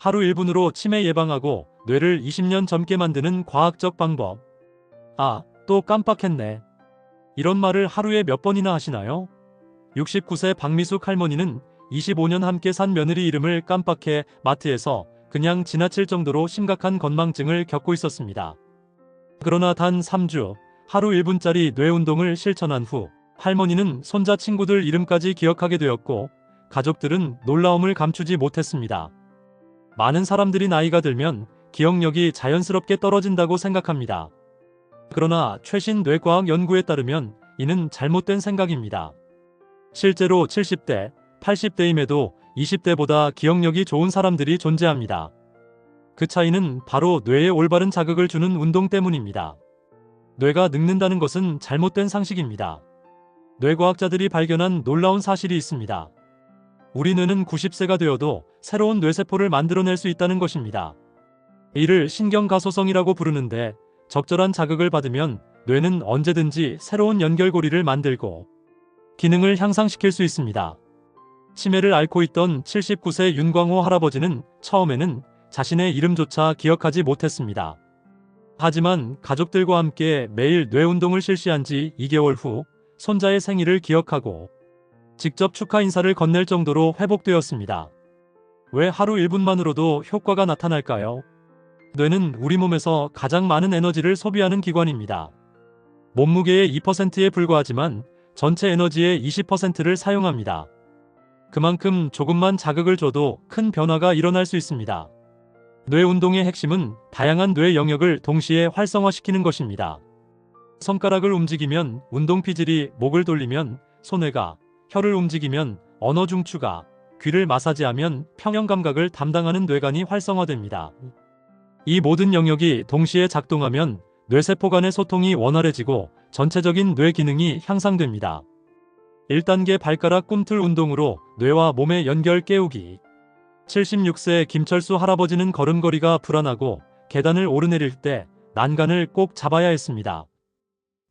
하루 1분으로 치매 예방하고 뇌를 20년 젊게 만드는 과학적 방법. 아, 또 깜빡했네. 이런 말을 하루에 몇 번이나 하시나요? 69세 박미숙 할머니는 25년 함께 산 며느리 이름을 깜빡해 마트에서 그냥 지나칠 정도로 심각한 건망증을 겪고 있었습니다. 그러나 단 3주, 하루 1분짜리 뇌 운동을 실천한 후 할머니는 손자 친구들 이름까지 기억하게 되었고 가족들은 놀라움을 감추지 못했습니다. 많은 사람들이 나이가 들면 기억력이 자연스럽게 떨어진다고 생각합니다. 그러나 최신 뇌과학 연구에 따르면 이는 잘못된 생각입니다. 실제로 70대, 80대임에도 20대보다 기억력이 좋은 사람들이 존재합니다. 그 차이는 바로 뇌에 올바른 자극을 주는 운동 때문입니다. 뇌가 늙는다는 것은 잘못된 상식입니다. 뇌과학자들이 발견한 놀라운 사실이 있습니다. 우리 뇌는 90세가 되어도 새로운 뇌세포를 만들어낼 수 있다는 것입니다. 이를 신경가소성이라고 부르는데 적절한 자극을 받으면 뇌는 언제든지 새로운 연결고리를 만들고 기능을 향상시킬 수 있습니다. 치매를 앓고 있던 79세 윤광호 할아버지는 처음에는 자신의 이름조차 기억하지 못했습니다. 하지만 가족들과 함께 매일 뇌 운동을 실시한 지 2개월 후 손자의 생일을 기억하고 직접 축하 인사를 건넬 정도로 회복되었습니다. 왜 하루 1분만으로도 효과가 나타날까요? 뇌는 우리 몸에서 가장 많은 에너지를 소비하는 기관입니다. 몸무게의 2%에 불과하지만 전체 에너지의 20%를 사용합니다. 그만큼 조금만 자극을 줘도 큰 변화가 일어날 수 있습니다. 뇌 운동의 핵심은 다양한 뇌 영역을 동시에 활성화시키는 것입니다. 손가락을 움직이면 운동 피질이 목을 돌리면 손해가, 혀를 움직이면 언어 중추가, 귀를 마사지하면 평형 감각을 담당하는 뇌관이 활성화됩니다. 이 모든 영역이 동시에 작동하면 뇌세포 간의 소통이 원활해지고 전체적인 뇌 기능이 향상됩니다. 1단계 발가락 꿈틀 운동으로 뇌와 몸의 연결 깨우기. 76세 김철수 할아버지는 걸음걸이가 불안하고 계단을 오르내릴 때 난간을 꼭 잡아야 했습니다.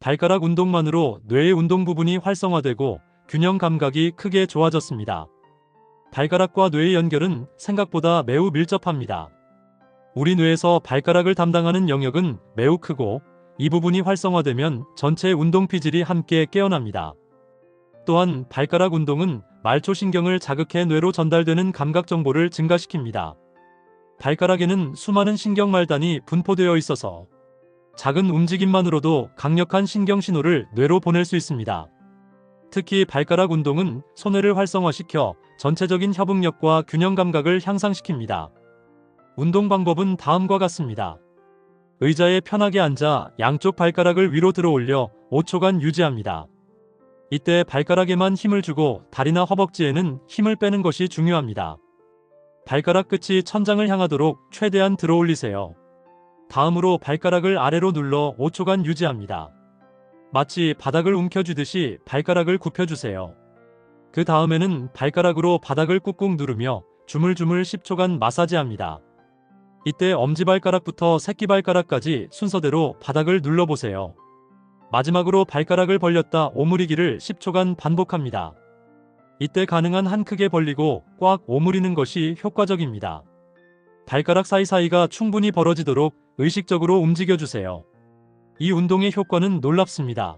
발가락 운동만으로 뇌의 운동 부분이 활성화되고 균형 감각이 크게 좋아졌습니다. 발가락과 뇌의 연결은 생각보다 매우 밀접합니다. 우리 뇌에서 발가락을 담당하는 영역은 매우 크고 이 부분이 활성화되면 전체 운동 피질이 함께 깨어납니다. 또한 발가락 운동은 말초신경을 자극해 뇌로 전달되는 감각 정보를 증가시킵니다. 발가락에는 수많은 신경말단이 분포되어 있어서 작은 움직임만으로도 강력한 신경 신호를 뇌로 보낼 수 있습니다. 특히 발가락 운동은 손해를 활성화시켜 전체적인 협응력과 균형 감각을 향상시킵니다. 운동 방법은 다음과 같습니다. 의자에 편하게 앉아 양쪽 발가락을 위로 들어 올려 5초간 유지합니다. 이때 발가락에만 힘을 주고 다리나 허벅지에는 힘을 빼는 것이 중요합니다. 발가락 끝이 천장을 향하도록 최대한 들어 올리세요. 다음으로 발가락을 아래로 눌러 5초간 유지합니다. 마치 바닥을 움켜쥐듯이 발가락을 굽혀주세요. 그 다음에는 발가락으로 바닥을 꾹꾹 누르며 주물주물 10초간 마사지합니다. 이때 엄지발가락부터 새끼발가락까지 순서대로 바닥을 눌러보세요. 마지막으로 발가락을 벌렸다 오므리기를 10초간 반복합니다. 이때 가능한 한 크게 벌리고 꽉 오므리는 것이 효과적입니다. 발가락 사이사이가 충분히 벌어지도록 의식적으로 움직여주세요. 이 운동의 효과는 놀랍습니다.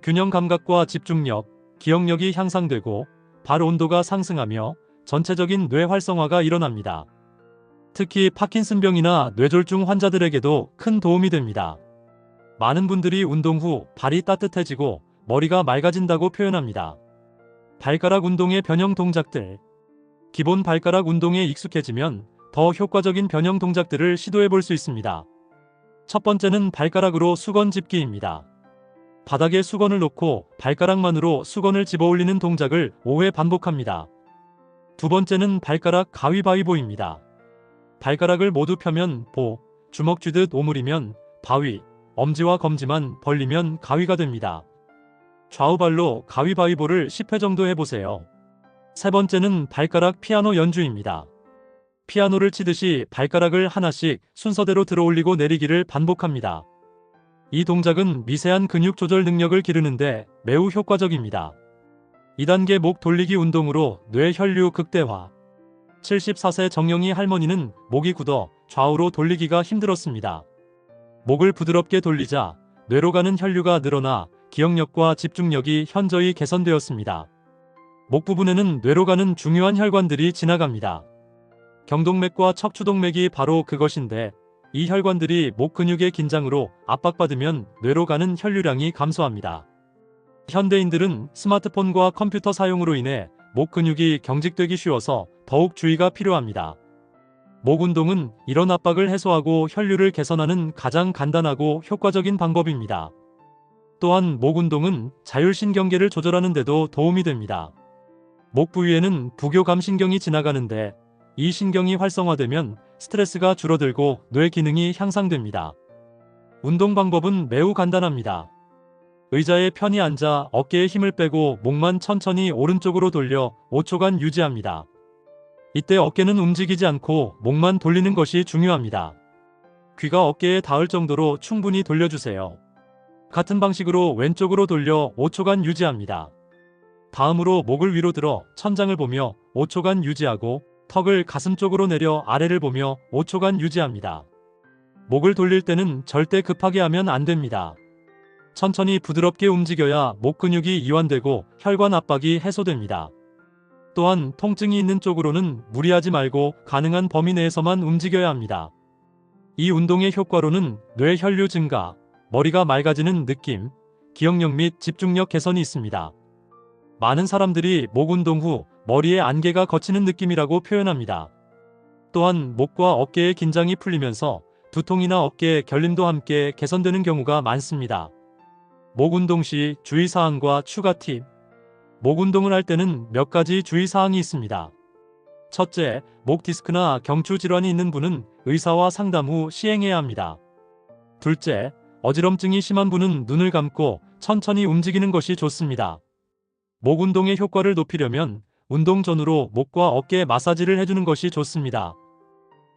균형 감각과 집중력, 기억력이 향상되고 발 온도가 상승하며 전체적인 뇌 활성화가 일어납니다. 특히 파킨슨병이나 뇌졸중 환자들에게도 큰 도움이 됩니다. 많은 분들이 운동 후 발이 따뜻해지고 머리가 맑아진다고 표현합니다. 발가락 운동의 변형 동작들. 기본 발가락 운동에 익숙해지면 더 효과적인 변형 동작들을 시도해 볼 수 있습니다. 첫 번째는 발가락으로 수건 집기입니다. 바닥에 수건을 놓고 발가락만으로 수건을 집어 올리는 동작을 5회 반복합니다. 두 번째는 발가락 가위바위보입니다. 발가락을 모두 펴면 보, 주먹 쥐듯 오므리면 바위, 엄지와 검지만 벌리면 가위가 됩니다. 좌우발로 가위바위보를 10회 정도 해보세요. 세 번째는 발가락 피아노 연주입니다. 피아노를 치듯이 발가락을 하나씩 순서대로 들어 올리고 내리기를 반복합니다. 이 동작은 미세한 근육 조절 능력을 기르는데 매우 효과적입니다. 2단계 목 돌리기 운동으로 뇌 혈류 극대화. 74세 정영희 할머니는 목이 굳어 좌우로 돌리기가 힘들었습니다. 목을 부드럽게 돌리자 뇌로 가는 혈류가 늘어나 기억력과 집중력이 현저히 개선되었습니다. 목 부분에는 뇌로 가는 중요한 혈관들이 지나갑니다. 경동맥과 척추동맥이 바로 그것인데 이 혈관들이 목 근육의 긴장으로 압박받으면 뇌로 가는 혈류량이 감소합니다. 현대인들은 스마트폰과 컴퓨터 사용으로 인해 목 근육이 경직되기 쉬워서 더욱 주의가 필요합니다. 목 운동은 이런 압박을 해소하고 혈류를 개선하는 가장 간단하고 효과적인 방법입니다. 또한 목 운동은 자율신경계를 조절하는 데도 도움이 됩니다. 목 부위에는 부교감신경이 지나가는데 이 신경이 활성화되면 스트레스가 줄어들고 뇌 기능이 향상됩니다. 운동 방법은 매우 간단합니다. 의자에 편히 앉아 어깨에 힘을 빼고 목만 천천히 오른쪽으로 돌려 5초간 유지합니다. 이때 어깨는 움직이지 않고 목만 돌리는 것이 중요합니다. 귀가 어깨에 닿을 정도로 충분히 돌려주세요. 같은 방식으로 왼쪽으로 돌려 5초간 유지합니다. 다음으로 목을 위로 들어 천장을 보며 5초간 유지하고 턱을 가슴 쪽으로 내려 아래를 보며 5초간 유지합니다. 목을 돌릴 때는 절대 급하게 하면 안 됩니다. 천천히 부드럽게 움직여야 목 근육이 이완되고 혈관 압박이 해소됩니다. 또한 통증이 있는 쪽으로는 무리하지 말고 가능한 범위 내에서만 움직여야 합니다. 이 운동의 효과로는 뇌 혈류 증가, 머리가 맑아지는 느낌, 기억력 및 집중력 개선이 있습니다. 많은 사람들이 목 운동 후 머리에 안개가 걷히는 느낌이라고 표현합니다. 또한 목과 어깨의 긴장이 풀리면서 두통이나 어깨 결림도 함께 개선되는 경우가 많습니다. 목 운동 시 주의사항과 추가 팁. 목 운동을 할 때는 몇 가지 주의사항이 있습니다. 첫째, 목 디스크나 경추 질환이 있는 분은 의사와 상담 후 시행해야 합니다. 둘째, 어지럼증이 심한 분은 눈을 감고 천천히 움직이는 것이 좋습니다. 목 운동의 효과를 높이려면 운동 전후로 목과 어깨 마사지를 해주는 것이 좋습니다.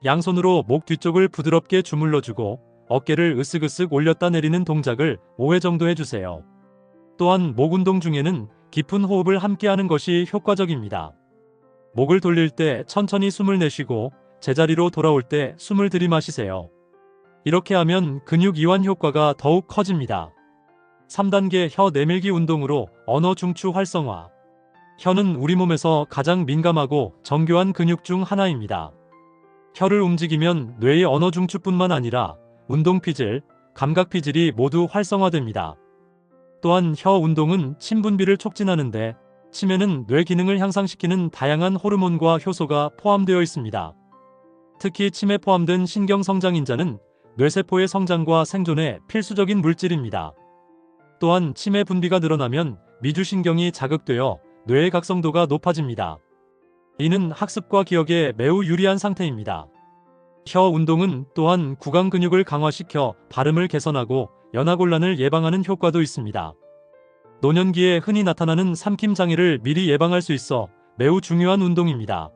양손으로 목 뒤쪽을 부드럽게 주물러주고 어깨를 으쓱으쓱 올렸다 내리는 동작을 5회 정도 해주세요. 또한 목 운동 중에는 깊은 호흡을 함께 하는 것이 효과적입니다. 목을 돌릴 때 천천히 숨을 내쉬고 제자리로 돌아올 때 숨을 들이마시세요. 이렇게 하면 근육 이완 효과가 더욱 커집니다. 3단계 혀 내밀기 운동으로 언어 중추 활성화. 혀는 우리 몸에서 가장 민감하고 정교한 근육 중 하나입니다. 혀를 움직이면 뇌의 언어 중추뿐만 아니라 운동 피질, 감각 피질이 모두 활성화됩니다. 또한 혀 운동은 침 분비를 촉진하는데 침에는 뇌 기능을 향상시키는 다양한 호르몬과 효소가 포함되어 있습니다. 특히 침에 포함된 신경 성장인자는 뇌세포의 성장과 생존에 필수적인 물질입니다. 또한 침의 분비가 늘어나면 미주신경이 자극되어 뇌의 각성도가 높아집니다. 이는 학습과 기억에 매우 유리한 상태입니다. 혀 운동은 또한 구강 근육을 강화시켜 발음을 개선하고 연화곤란을 예방하는 효과도 있습니다. 노년기에 흔히 나타나는 삼킴 장애를 미리 예방할 수 있어 매우 중요한 운동입니다.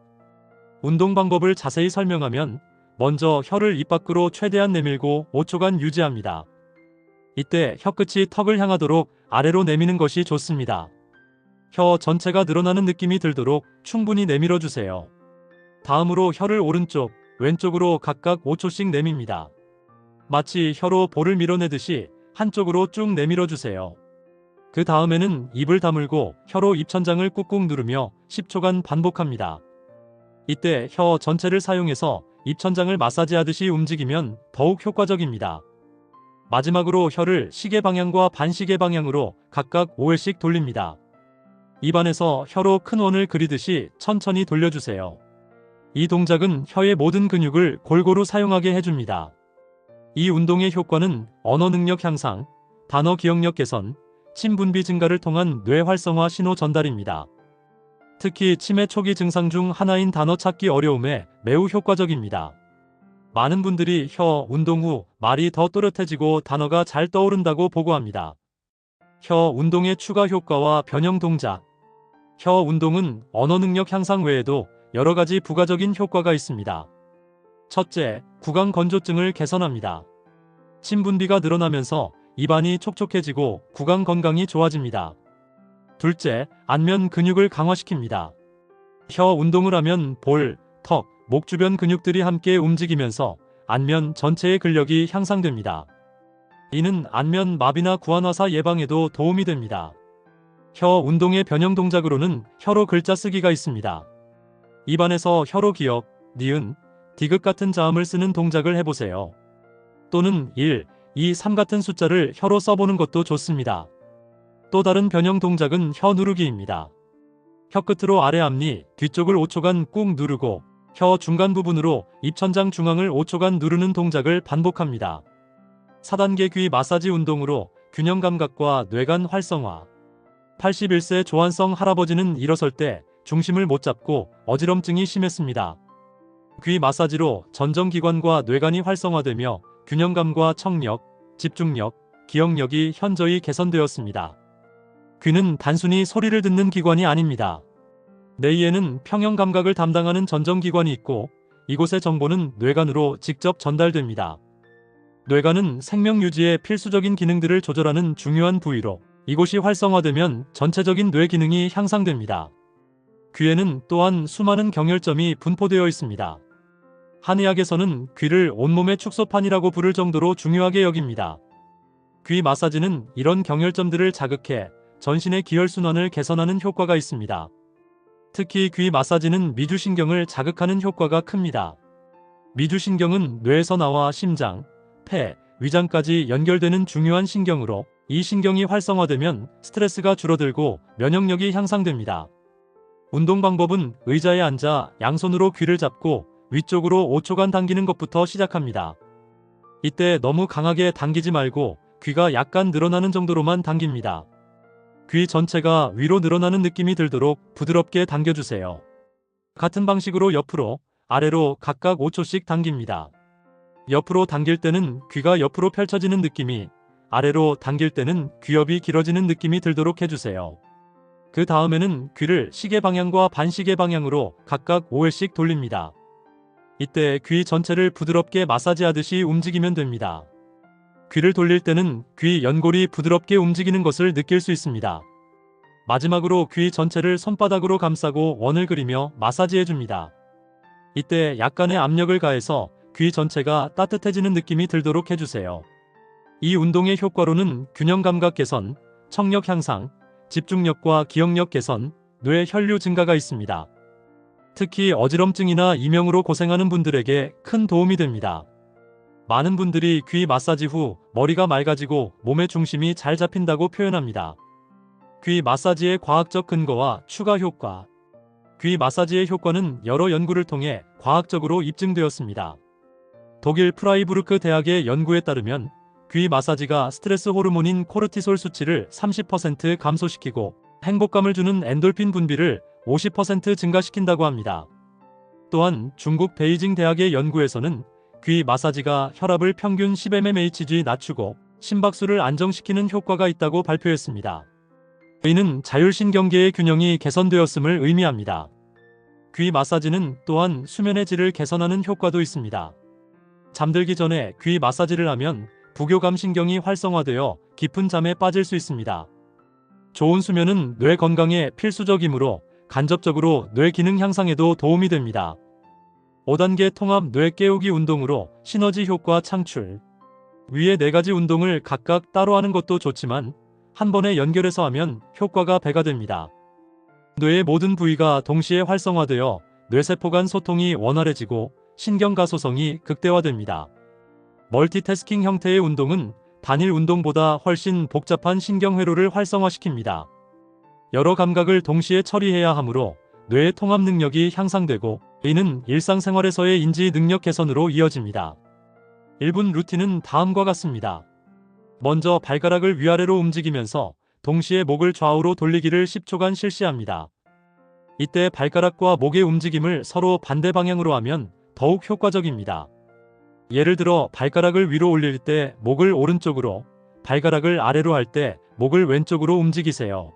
운동 방법을 자세히 설명하면 먼저 혀를 입 밖으로 최대한 내밀고 5초간 유지합니다. 이때 혀끝이 턱을 향하도록 아래로 내미는 것이 좋습니다. 혀 전체가 늘어나는 느낌이 들도록 충분히 내밀어 주세요. 다음으로 혀를 오른쪽, 왼쪽으로 각각 5초씩 내밉니다. 마치 혀로 볼을 밀어내듯이 한쪽으로 쭉 내밀어 주세요. 그 다음에는 입을 다물고 혀로 입천장을 꾹꾹 누르며 10초간 반복합니다. 이때 혀 전체를 사용해서 입천장을 마사지하듯이 움직이면 더욱 효과적입니다. 마지막으로 혀를 시계 방향과 반시계 방향으로 각각 5회씩 돌립니다. 입안에서 혀로 큰 원을 그리듯이 천천히 돌려주세요. 이 동작은 혀의 모든 근육을 골고루 사용하게 해줍니다. 이 운동의 효과는 언어 능력 향상, 단어 기억력 개선, 침 분비 증가를 통한 뇌 활성화 신호 전달입니다. 특히 치매 초기 증상 중 하나인 단어 찾기 어려움에 매우 효과적입니다. 많은 분들이 혀 운동 후 말이 더 또렷해지고 단어가 잘 떠오른다고 보고합니다. 혀 운동의 추가 효과와 변형 동작. 혀 운동은 언어 능력 향상 외에도 여러 가지 부가적인 효과가 있습니다. 첫째, 구강 건조증을 개선합니다. 침 분비가 늘어나면서 입안이 촉촉해지고 구강 건강이 좋아집니다. 둘째, 안면 근육을 강화시킵니다. 혀 운동을 하면 볼, 턱, 목 주변 근육들이 함께 움직이면서 안면 전체의 근력이 향상됩니다. 이는 안면 마비나 구안화사 예방에도 도움이 됩니다. 혀 운동의 변형 동작으로는 혀로 글자 쓰기가 있습니다. 입안에서 혀로 기역, 니은, 디귿 같은 자음을 쓰는 동작을 해보세요. 또는 1, 2, 3 같은 숫자를 혀로 써보는 것도 좋습니다. 또 다른 변형 동작은 혀 누르기입니다. 혀 끝으로 아래 앞니, 뒤쪽을 5초간 꾹 누르고 혀 중간 부분으로 입천장 중앙을 5초간 누르는 동작을 반복합니다. 4단계 귀 마사지 운동으로 균형 감각과 뇌관 활성화. 81세 조한성 할아버지는 일어설 때 중심을 못 잡고 어지럼증이 심했습니다. 귀 마사지로 전정기관과 뇌관이 활성화되며 균형감과 청력, 집중력, 기억력이 현저히 개선되었습니다. 귀는 단순히 소리를 듣는 기관이 아닙니다. 뇌에는 평형 감각을 담당하는 전정기관이 있고 이곳의 정보는 뇌관으로 직접 전달됩니다. 뇌관은 생명 유지에 필수적인 기능들을 조절하는 중요한 부위로 이곳이 활성화되면 전체적인 뇌 기능이 향상됩니다. 귀에는 또한 수많은 경혈점이 분포되어 있습니다. 한의학에서는 귀를 온몸의 축소판이라고 부를 정도로 중요하게 여깁니다. 귀 마사지는 이런 경혈점들을 자극해 전신의 기혈순환을 개선하는 효과가 있습니다. 특히 귀 마사지는 미주신경을 자극하는 효과가 큽니다. 미주신경은 뇌에서 나와 심장, 폐, 위장까지 연결되는 중요한 신경으로 이 신경이 활성화되면 스트레스가 줄어들고 면역력이 향상됩니다. 운동 방법은 의자에 앉아 양손으로 귀를 잡고 위쪽으로 5초간 당기는 것부터 시작합니다. 이때 너무 강하게 당기지 말고 귀가 약간 늘어나는 정도로만 당깁니다. 귀 전체가 위로 늘어나는 느낌이 들도록 부드럽게 당겨주세요. 같은 방식으로 옆으로, 아래로 각각 5초씩 당깁니다. 옆으로 당길 때는 귀가 옆으로 펼쳐지는 느낌이, 아래로 당길 때는 귀엽이 길어지는 느낌이 들도록 해주세요. 그 다음에는 귀를 시계 방향과 반시계 방향으로 각각 5회씩 돌립니다. 이때 귀 전체를 부드럽게 마사지하듯이 움직이면 됩니다. 귀를 돌릴 때는 귀 연골이 부드럽게 움직이는 것을 느낄 수 있습니다. 마지막으로 귀 전체를 손바닥으로 감싸고 원을 그리며 마사지해 줍니다. 이때 약간의 압력을 가해서 귀 전체가 따뜻해지는 느낌이 들도록 해주세요. 이 운동의 효과로는 균형 감각 개선, 청력 향상, 집중력과 기억력 개선, 뇌 혈류 증가가 있습니다. 특히 어지럼증이나 이명으로 고생하는 분들에게 큰 도움이 됩니다. 많은 분들이 귀 마사지 후 머리가 맑아지고 몸의 중심이 잘 잡힌다고 표현합니다. 귀 마사지의 과학적 근거와 추가 효과. 귀 마사지의 효과는 여러 연구를 통해 과학적으로 입증되었습니다. 독일 프라이부르크 대학의 연구에 따르면 귀 마사지가 스트레스 호르몬인 코르티솔 수치를 30% 감소시키고 행복감을 주는 엔돌핀 분비를 50% 증가시킨다고 합니다. 또한 중국 베이징 대학의 연구에서는 귀 마사지가 혈압을 평균 10mmHg 낮추고 심박수를 안정시키는 효과가 있다고 발표했습니다. 이는 자율신경계의 균형이 개선되었음을 의미합니다. 귀 마사지는 또한 수면의 질을 개선하는 효과도 있습니다. 잠들기 전에 귀 마사지를 하면 부교감 신경이 활성화되어 깊은 잠에 빠질 수 있습니다. 좋은 수면은 뇌 건강에 필수적이므로 간접적으로 뇌 기능 향상에도 도움이 됩니다. 5단계 통합 뇌 깨우기 운동으로 시너지 효과 창출. 위의 네 가지 운동을 각각 따로 하는 것도 좋지만 한 번에 연결해서 하면 효과가 배가 됩니다. 뇌의 모든 부위가 동시에 활성화되어 뇌세포 간 소통이 원활해지고 신경가소성이 극대화됩니다. 멀티태스킹 형태의 운동은 단일 운동보다 훨씬 복잡한 신경회로를 활성화시킵니다. 여러 감각을 동시에 처리해야 하므로 뇌의 통합 능력이 향상되고 이는 일상생활에서의 인지 능력 개선으로 이어집니다. 1분 루틴은 다음과 같습니다. 먼저 발가락을 위아래로 움직이면서 동시에 목을 좌우로 돌리기를 10초간 실시합니다. 이때 발가락과 목의 움직임을 서로 반대 방향으로 하면 더욱 효과적입니다. 예를 들어 발가락을 위로 올릴 때 목을 오른쪽으로, 발가락을 아래로 할 때 목을 왼쪽으로 움직이세요.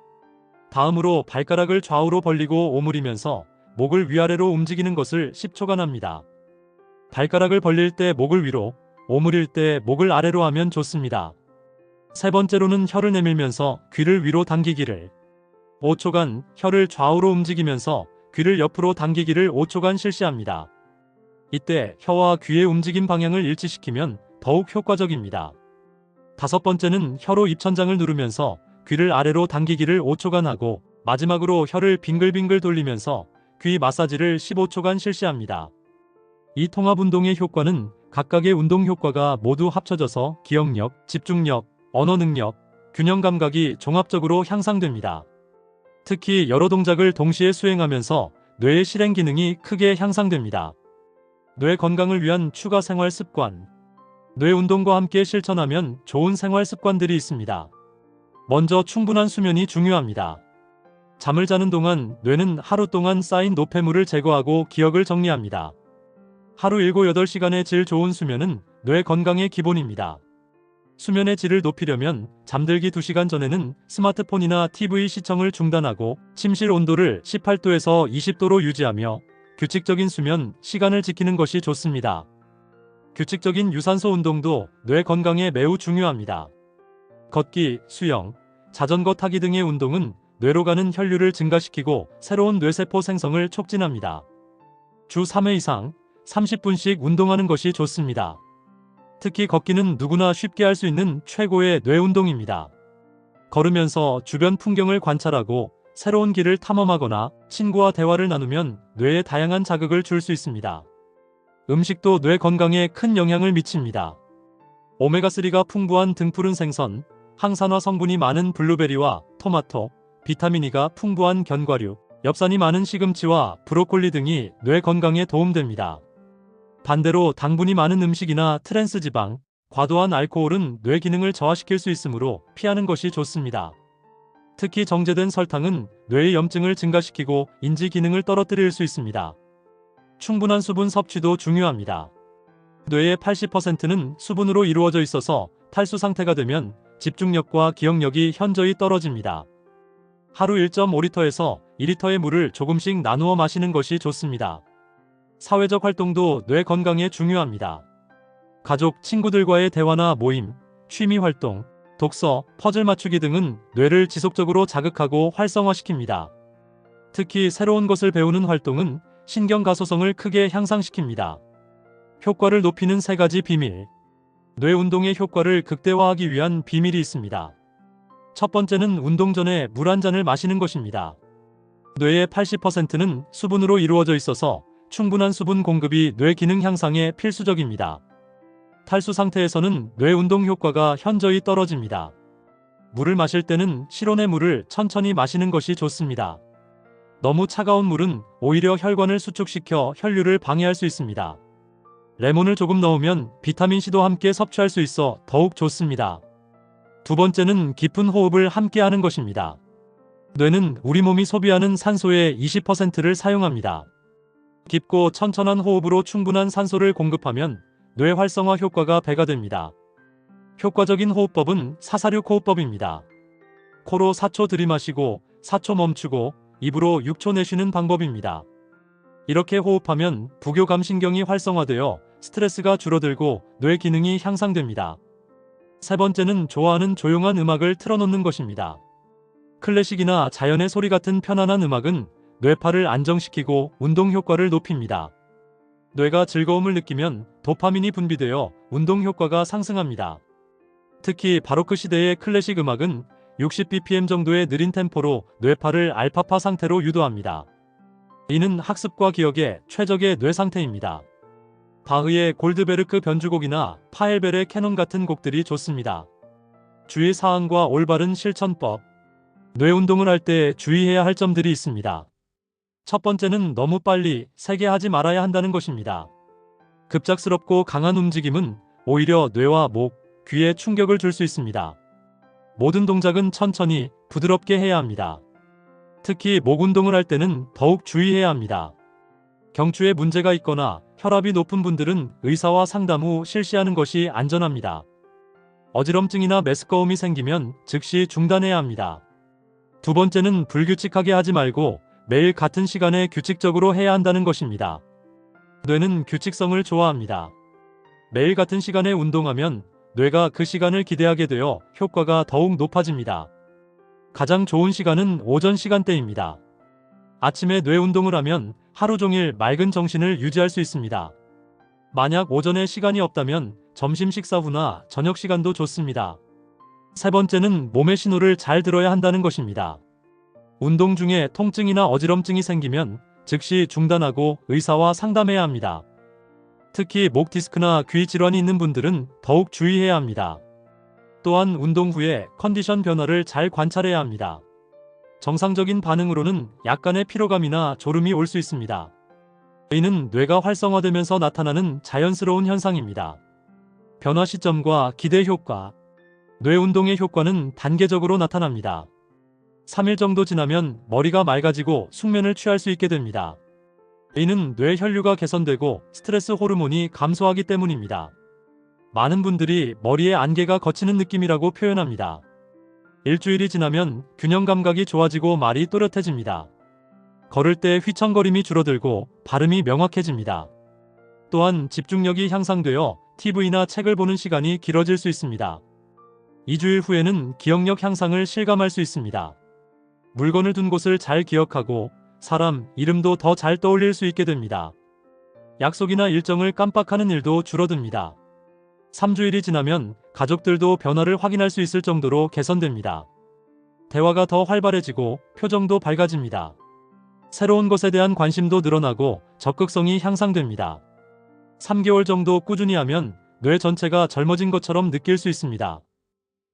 다음으로 발가락을 좌우로 벌리고 오므리면서 목을 위아래로 움직이는 것을 10초간 합니다. 발가락을 벌릴 때 목을 위로, 오므릴 때 목을 아래로 하면 좋습니다. 세 번째로는 혀를 내밀면서 귀를 위로 당기기를 5초간 혀를 좌우로 움직이면서 귀를 옆으로 당기기를 5초간 실시합니다. 이때 혀와 귀의 움직임 방향을 일치시키면 더욱 효과적입니다. 다섯 번째는 혀로 입천장을 누르면서 귀를 아래로 당기기를 5초간 하고 마지막으로 혀를 빙글빙글 돌리면서 귀 마사지를 15초간 실시합니다. 이 통합 운동의 효과는 각각의 운동 효과가 모두 합쳐져서 기억력, 집중력, 언어 능력, 균형 감각이 종합적으로 향상됩니다. 특히 여러 동작을 동시에 수행하면서 뇌의 실행 기능이 크게 향상됩니다. 뇌 건강을 위한 추가 생활 습관. 뇌 운동과 함께 실천하면 좋은 생활 습관들이 있습니다. 먼저 충분한 수면이 중요합니다. 잠을 자는 동안 뇌는 하루 동안 쌓인 노폐물을 제거하고 기억을 정리합니다. 하루 7, 8시간의 질 좋은 수면은 뇌 건강의 기본입니다. 수면의 질을 높이려면 잠들기 2시간 전에는 스마트폰이나 TV 시청을 중단하고 침실 온도를 18도에서 20도로 유지하며 규칙적인 수면 시간을 지키는 것이 좋습니다. 규칙적인 유산소 운동도 뇌 건강에 매우 중요합니다. 걷기, 수영, 자전거 타기 등의 운동은 뇌로 가는 혈류를 증가시키고 새로운 뇌세포 생성을 촉진합니다. 주 3회 이상 30분씩 운동하는 것이 좋습니다. 특히 걷기는 누구나 쉽게 할 수 있는 최고의 뇌 운동입니다. 걸으면서 주변 풍경을 관찰하고 새로운 길을 탐험하거나 친구와 대화를 나누면 뇌에 다양한 자극을 줄 수 있습니다. 음식도 뇌 건강에 큰 영향을 미칩니다. 오메가3가 풍부한 등푸른 생선, 항산화 성분이 많은 블루베리와 토마토, 비타민 E가 풍부한 견과류, 엽산이 많은 시금치와 브로콜리 등이 뇌 건강에 도움됩니다. 반대로 당분이 많은 음식이나 트랜스 지방, 과도한 알코올은 뇌 기능을 저하시킬 수 있으므로 피하는 것이 좋습니다. 특히 정제된 설탕은 뇌의 염증을 증가시키고 인지 기능을 떨어뜨릴 수 있습니다. 충분한 수분 섭취도 중요합니다. 뇌의 80%는 수분으로 이루어져 있어서 탈수 상태가 되면 집중력과 기억력이 현저히 떨어집니다. 하루 1.5리터에서 2리터의 물을 조금씩 나누어 마시는 것이 좋습니다. 사회적 활동도 뇌 건강에 중요합니다. 가족, 친구들과의 대화나 모임, 취미 활동, 독서, 퍼즐 맞추기 등은 뇌를 지속적으로 자극하고 활성화시킵니다. 특히 새로운 것을 배우는 활동은 신경 가소성을 크게 향상시킵니다. 효과를 높이는 세 가지 비밀. 뇌 운동의 효과를 극대화하기 위한 비밀이 있습니다. 첫 번째는 운동 전에 물 한 잔을 마시는 것입니다. 뇌의 80%는 수분으로 이루어져 있어서 충분한 수분 공급이 뇌 기능 향상에 필수적입니다. 탈수 상태에서는 뇌 운동 효과가 현저히 떨어집니다. 물을 마실 때는 실온의 물을 천천히 마시는 것이 좋습니다. 너무 차가운 물은 오히려 혈관을 수축시켜 혈류를 방해할 수 있습니다. 레몬을 조금 넣으면 비타민C도 함께 섭취할 수 있어 더욱 좋습니다. 두 번째는 깊은 호흡을 함께 하는 것입니다. 뇌는 우리 몸이 소비하는 산소의 20%를 사용합니다. 깊고 천천한 호흡으로 충분한 산소를 공급하면 뇌 활성화 효과가 배가 됩니다. 효과적인 호흡법은 사사륙 호흡법입니다. 코로 4초 들이마시고 4초 멈추고 입으로 6초 내쉬는 방법입니다. 이렇게 호흡하면 부교감신경이 활성화되어 스트레스가 줄어들고 뇌 기능이 향상됩니다. 세 번째는 좋아하는 조용한 음악을 틀어놓는 것입니다. 클래식이나 자연의 소리 같은 편안한 음악은 뇌파를 안정시키고 운동 효과를 높입니다. 뇌가 즐거움을 느끼면 도파민이 분비되어 운동 효과가 상승합니다. 특히 바로크 시대의 클래식 음악은 60bpm 정도의 느린 템포로 뇌파를 알파파 상태로 유도합니다. 이는 학습과 기억에 최적의 뇌 상태입니다. 바흐의 골드베르크 변주곡이나 파엘벨의 캐논 같은 곡들이 좋습니다. 주의 사항과 올바른 실천법. 뇌 운동을 할 때 주의해야 할 점들이 있습니다. 첫 번째는 너무 빨리 세게 하지 말아야 한다는 것입니다. 급작스럽고 강한 움직임은 오히려 뇌와 목, 귀에 충격을 줄 수 있습니다. 모든 동작은 천천히 부드럽게 해야 합니다. 특히 목 운동을 할 때는 더욱 주의해야 합니다. 경추에 문제가 있거나 혈압이 높은 분들은 의사와 상담 후 실시하는 것이 안전합니다. 어지럼증이나 메스꺼움이 생기면 즉시 중단해야 합니다. 두 번째는 불규칙하게 하지 말고 매일 같은 시간에 규칙적으로 해야 한다는 것입니다. 뇌는 규칙성을 좋아합니다. 매일 같은 시간에 운동하면 뇌가 그 시간을 기대하게 되어 효과가 더욱 높아집니다. 가장 좋은 시간은 오전 시간대입니다. 아침에 뇌 운동을 하면 하루 종일 맑은 정신을 유지할 수 있습니다. 만약 오전에 시간이 없다면 점심 식사 후나 저녁 시간도 좋습니다. 세 번째는 몸의 신호를 잘 들어야 한다는 것입니다. 운동 중에 통증이나 어지럼증이 생기면 즉시 중단하고 의사와 상담해야 합니다. 특히 목 디스크나 귀 질환이 있는 분들은 더욱 주의해야 합니다. 또한 운동 후에 컨디션 변화를 잘 관찰해야 합니다. 정상적인 반응으로는 약간의 피로감이나 졸음이 올 수 있습니다. 이는 뇌가 활성화되면서 나타나는 자연스러운 현상입니다. 변화 시점과 기대 효과. 뇌 운동의 효과는 단계적으로 나타납니다. 3일 정도 지나면 머리가 맑아지고 숙면을 취할 수 있게 됩니다. 이는 뇌 혈류가 개선되고 스트레스 호르몬이 감소하기 때문입니다. 많은 분들이 머리에 안개가 걷히는 느낌이라고 표현합니다. 일주일이 지나면 균형 감각이 좋아지고 말이 또렷해집니다. 걸을 때 휘청거림이 줄어들고 발음이 명확해집니다. 또한 집중력이 향상되어 TV나 책을 보는 시간이 길어질 수 있습니다. 2주일 후에는 기억력 향상을 실감할 수 있습니다. 물건을 둔 곳을 잘 기억하고 사람, 이름도 더 잘 떠올릴 수 있게 됩니다. 약속이나 일정을 깜빡하는 일도 줄어듭니다. 3주일이 지나면 가족들도 변화를 확인할 수 있을 정도로 개선됩니다. 대화가 더 활발해지고 표정도 밝아집니다. 새로운 것에 대한 관심도 늘어나고 적극성이 향상됩니다. 3개월 정도 꾸준히 하면 뇌 전체가 젊어진 것처럼 느낄 수 있습니다.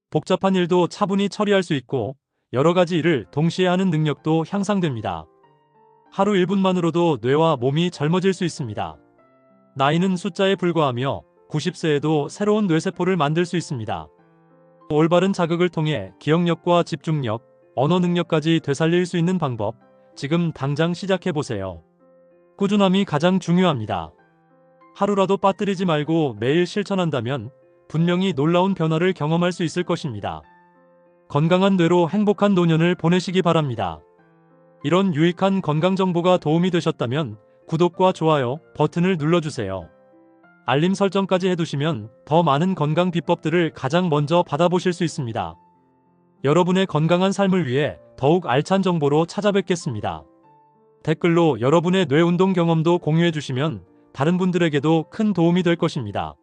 복잡한 일도 차분히 처리할 수 있고 여러 가지 일을 동시에 하는 능력도 향상됩니다. 하루 1분만으로도 뇌와 몸이 젊어질 수 있습니다. 나이는 숫자에 불과하며 90세에도 새로운 뇌세포를 만들 수 있습니다. 올바른 자극을 통해 기억력과 집중력, 언어 능력까지 되살릴 수 있는 방법, 지금 당장 시작해 보세요. 꾸준함이 가장 중요합니다. 하루라도 빠뜨리지 말고 매일 실천한다면 분명히 놀라운 변화를 경험할 수 있을 것입니다. 건강한 뇌로 행복한 노년을 보내시기 바랍니다. 이런 유익한 건강 정보가 도움이 되셨다면 구독과 좋아요 버튼을 눌러주세요. 알림 설정까지 해두시면 더 많은 건강 비법들을 가장 먼저 받아보실 수 있습니다. 여러분의 건강한 삶을 위해 더욱 알찬 정보로 찾아뵙겠습니다. 댓글로 여러분의 뇌 운동 경험도 공유해 주시면 다른 분들에게도 큰 도움이 될 것입니다.